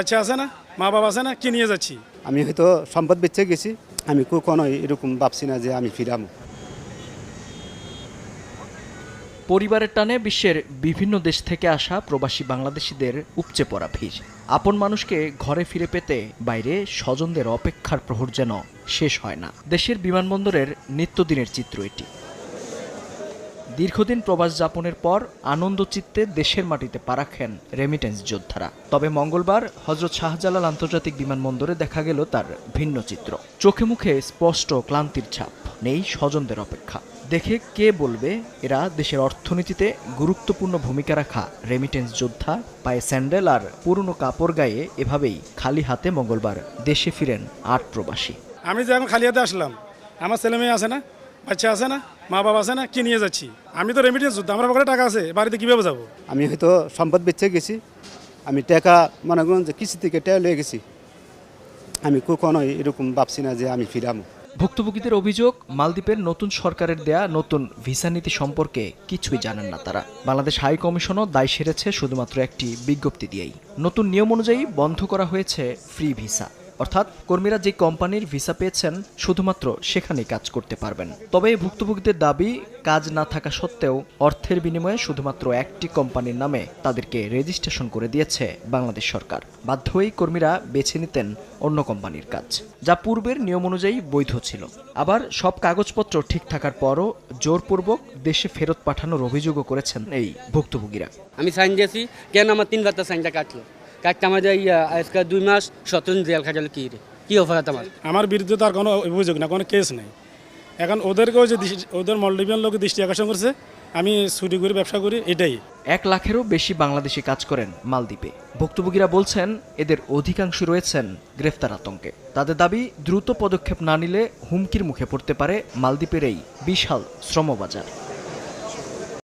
বাচ্চা আছে না? মা বাবা আছে না? কি নিয়ে যাচ্ছি? আমি হয়তো সম্পদ বেঁচে গেছি। আমি কখনো এরকম ভাবছি না যে আমি ফিরাম। পরিবারের টানে বিশ্বের বিভিন্ন দেশ থেকে আসা প্রবাসী বাংলাদেশিদের উপচে পড়া ভিড়। আপন মানুষকে ঘরে ফিরে পেতে বাইরে স্বজনদের অপেক্ষার প্রহর যেন শেষ হয় না। দেশের বিমানবন্দরের নিত্যদিনের চিত্র এটি। দীর্ঘদিন প্রবাস যাপনের পর আনন্দচিত্তে দেশের মাটিতে পা রাখেন রেমিটেন্স যোদ্ধারা। তবে মঙ্গলবার হজরত শাহজালাল আন্তর্জাতিক বিমানবন্দরে দেখা গেল তার ভিন্ন চিত্র। চোখে মুখে স্পষ্ট ক্লান্তির ছাপ, নেই স্বজনদের অপেক্ষা। দেখে কে বলবে, এরা দেশের অর্থনীতিতে গুরুত্বপূর্ণ ভূমিকা রাখা রেমিটেন্স যোদ্ধা, পায়ে স্যান্ডেল আর পুরনো কাপড় গায়ে এভাবেই খালি হাতে মঙ্গলবার দেশে ফিরেন আট প্রবাসী। আমি যে এখন খালি হাতে আসলাম, আমার ছেলে মেয়ে আছে না? বাচ্চা আছে না? মা বাবা আছে না? কি নিয়ে যাচ্ছি? আমি তো রেমিটেন্স যুদ্ধ আমার পকেটে টাকা আছে বাড়িতে কীভাবে যাব? আমি হয়তো সম্পদ বেঁচে গেছি আমি টাকা মনে করুন যে কৃষি থেকে টাকা লয়ে গেছি। আমি কখনো এরকম ভাবছি না যে আমি ফিরাম। ভুক্তভোগীদের অভিযোগ মালদ্বীপের নতুন সরকারের দেয়া নতুন ভিসা নীতি সম্পর্কে কিছুই জানেন না তারা। বাংলাদেশ হাই কমিশনও দায় সেরেছে শুধুমাত্র একটি বিজ্ঞপ্তি দিয়েই। নতুন নিয়ম অনুযায়ী বন্ধ করা হয়েছে ফ্রি ভিসা অর্থাৎ কর্মীরা যে কোম্পানির ভিসা পেয়েছেন শুধুমাত্র সেখানেই কাজ করতে পারবেন। তবে ভুক্তভোগীদের দাবি, কাজ না থাকা সত্ত্বেও অর্থের বিনিময়ে শুধুমাত্র একটি কোম্পানির নামে তাদেরকে রেজিস্ট্রেশন করে দিয়েছে বাংলাদেশ সরকার। বাধ্য হয়েই কর্মীরা বেছে নিতেন অন্য কোম্পানির কাজ, যা পূর্বের নিয়ম অনুযায়ী বৈধ ছিল। আবার সব কাগজপত্র ঠিক থাকার পরও জোরপূর্বক দেশে ফেরত পাঠানোর অভিযোগও করেছেন এই ভুক্তভোগীরা। আমি সাইন দিয়েছি, কেন আমার তিন বার্তা সাইনটা কাটলো? কাটতে আমাদের ইয়া আজকে দুই মাস সতেরো জেল খাটালো কি রে? কি অপরাধ আমার? আমার বিরুদ্ধে তার কোনো অভিযোগ না কোনো কেস নেই। এখন ওদেরকেও যে ওদের মলডিভিয়ান লোক দৃষ্টি আকর্ষণ করছে আমি ছুটি করি ব্যবসা করি এটাই। এক লাখেরও বেশি বাংলাদেশি কাজ করেন মালদ্বীপে। ভুক্তভোগীরা বলছেন এদের অধিকাংশ রয়েছেন গ্রেফতার আতঙ্কে। তাদের দাবি দ্রুত পদক্ষেপ না নিলে হুমকির মুখে পড়তে পারে মালদ্বীপের এই বিশাল শ্রমবাজার।